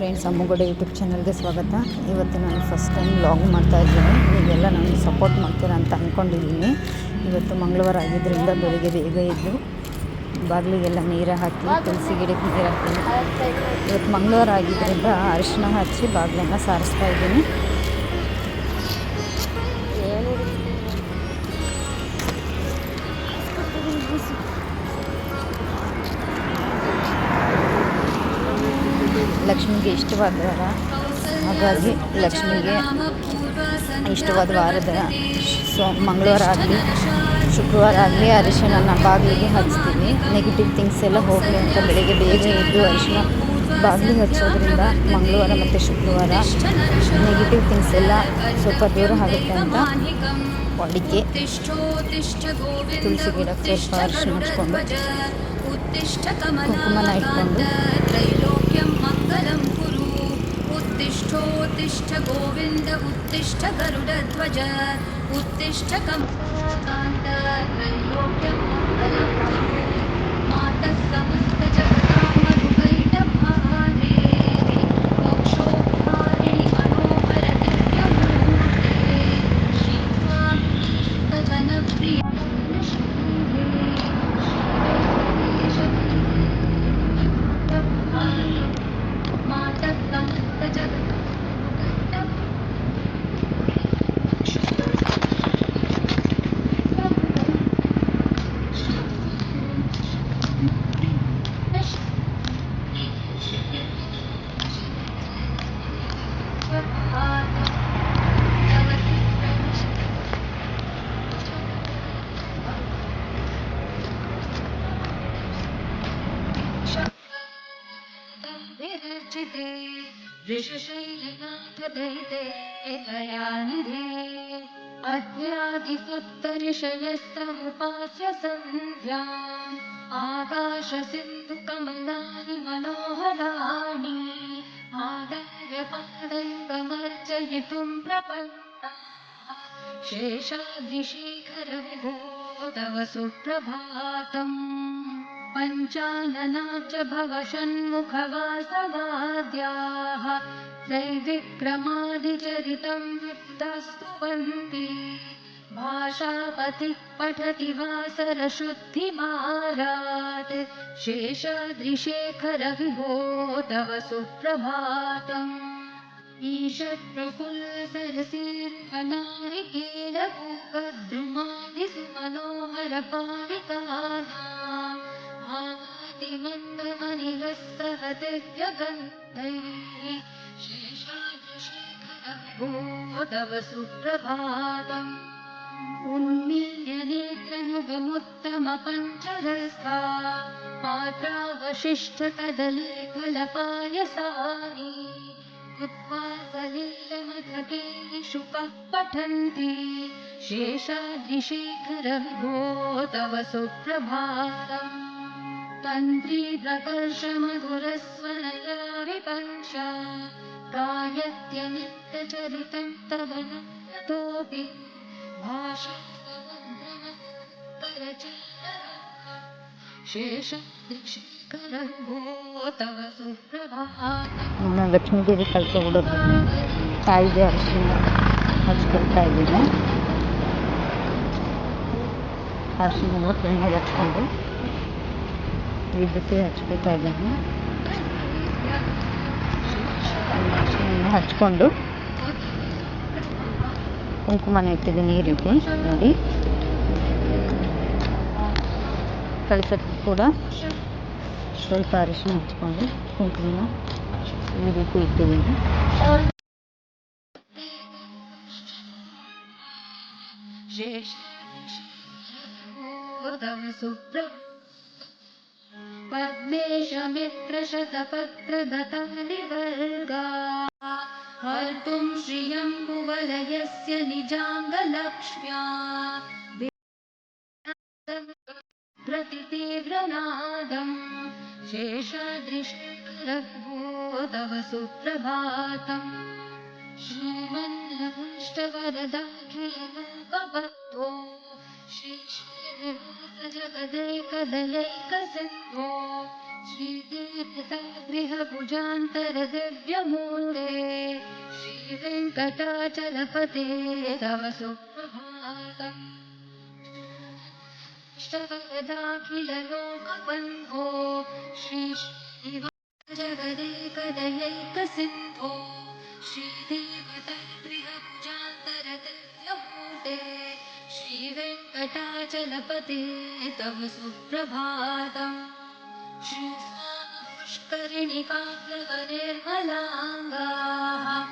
Friends ಅಮ್ಮಗೋಡೆ YouTube ಚಾನಲ್ಗೆ ಸ್ವಾಗತ. ಇವತ್ತು ನಾನು ಫಸ್ಟ್ ಟೈಮ್ ಲಾಗ್ ಮಾಡ್ತಾ ಇದ್ದೀನಿ. ನೀವೆಲ್ಲ ನನಗೆ ಸಪೋರ್ಟ್ ಮಾಡ್ತೀರಾ ಅಂತ ಅಂದ್ಕೊಂಡಿದ್ದೀನಿ ಇವತ್ತು ಮಂಗಳವಾರ ಆಗಿದ್ದರಿಂದ ಬೆಳಿಗ್ಗೆ ಬೇಗ ಇದ್ದು ಬಾಗಿಲಿಗೆಲ್ಲ ನೀರು ಹಾಕಿ, ತುಳಸಿ ಗಿಡಕ್ಕೆ ನೀರು ಹಾಕಿ. ಇವತ್ತು ಮಂಗಳವಾರ ಆಗಿದ್ದರಿಂದ ಅರಿಶಿನ ಹಚ್ಚಿ ಬಾಗಿಲನ್ನು ಸಾರಿಸ್ತಾ ಇದ್ದೀನಿ. ಇಷ್ಟವಾದ ವಾರ ಹಾಗಾಗಿ ಲಕ್ಷ್ಮಿಗೆ ಇಷ್ಟವಾದ ವಾರದ ಸೊ, ಮಂಗಳವಾರ ಆಗಲಿ, ಶುಕ್ರವಾರ ಆಗಲಿ ಅರಿಶಿಣನ ಬಾಗಿಲಿಗೆ ಹಚ್ತೀನಿ. ನೆಗೆಟಿವ್ ಥಿಂಗ್ಸ್ ಎಲ್ಲ ಹೋಗಲಿ ಅಂತ ಬೆಳಗ್ಗೆ ಬೇಗ ಎದ್ದು ಅರಿಶಿಣ ಬಾಗಿಲಿಗೆ ಹಚ್ಚೋದ್ರಿಂದ ಮಂಗಳವಾರ ಮತ್ತು ಶುಕ್ರವಾರ ನೆಗೆಟಿವ್ ಥಿಂಗ್ಸ್ ಎಲ್ಲ ಸ್ವಲ್ಪ ದೂರ ಆಗುತ್ತೆ ಅಂತ ಅಡಿಕೆ ತುಳಸಿ ಗಿಡಕ್ಕೆ ಸ್ವಲ್ಪ ಅರಿಶಿಣ ಹಚ್ಕೊಂಡು ಕುಂಕುಮನ ಇಟ್ಕೊಂಡು उत्तिष्ठोत्तिष्ठ गोविन्द उत्तिष्ठ गरुडध्वज उत्तिष्ठ कुरु मातः समस्तजगतामरुकैटभारे विरचिते ऋषशैलनाथदैते एकयानिधे अद्यादिसप्तऋषयस्तमुपास्य सन्ध्याम् आकाशसिन्धुकमलानि मनोहराणि पादैवमर्चयितुं प्रपन्ना शेषाद्रिशेखरविभो तव सुप्रभातम् पञ्चानना च भव षण्मुखवासवाद्याः त्रैविक्रमादिचरितं वृत्तस्तुवन्ति भाषापतिः पठति वासरशुद्धिमारात् शेषाद्रिशेखरविभो तव सुप्रभातम् दिव्यगन्धैः शेषादशेखरविभो तव सुप्रभातम् उन्मील्यनेत्रयुगमुत्तमपञ्चरसा मात्रावशिष्टकदले फलपायसानि कृत्वा सलिलमथकेषु पठन्ति। शेषाद्रिशेखरविभो तव सुप्रभातम् तन्त्रीप्रकर्षमधुरस्वनया विपञ्च गायत्यनित्यचरितं तव नतोऽपि भाषा ನಾನು ಲಕ್ಷ್ಮೀ ದೇವಿ ಕಳ್ಕೊಂಡ್ಬಿಡೋದು ತಾಯಿಗೆ ಅರಿಶಿನ ಹಚ್ಕೊಳ್ತಾ ಇದ್ದೀನಿ. ಅರಿಶಿನ ಎಣ್ಣೆಗೆ ಹಚ್ಕೊಂಡು ವಿದ್ಯುತ್ತಿಗೆ ಹಚ್ಕೊಳ್ತಾ ಇದ್ದೀನಿ. ಅರಿಶಿನ ಹಚ್ಕೊಂಡು ಕುಂಕುಮನ ಇಟ್ಟಿದ್ದೀನಿ ಈ ನೋಡಿ. ಕಳಿಸೋಕ್ಕೆ ಕೂಡ ಸ್ವಲ್ಪ ಅರಿಶಿನ ಹಚ್ಕೊಂಡು ಕುಂಕುಮನ ಈ ರೀತಿ ಇಟ್ಟಿದ್ದೀನಿ तव सुप्र पद्मेशमित्रशतपत्रदतानि वर्गा हर्तुं श्रियं कुवलयस्य निजाङ्गलक्ष्म्या प्रतितीव्रनादम् शेषादृशकरभो तव सुप्रभातम् श्रीमन्नभष्टवरदाखिललोकभक्तो श्री श्रीतीर्थगृहभुजान्तरदिव्यमूर्ते श्रीवेङ्कटाचलपते तव सुप्रभातम् अष्टवरदाखिललोकबन्धो श्री जगदेकदयैकसिन्धो श्रीदेवतगृहभुजान्तरदिव्यमूर्ते श्रीवेङ्कटाचलपते तव सुप्रभातम् श्रीस्वामपुष्करिणिकाव्यवनिर्मलाङ्गाः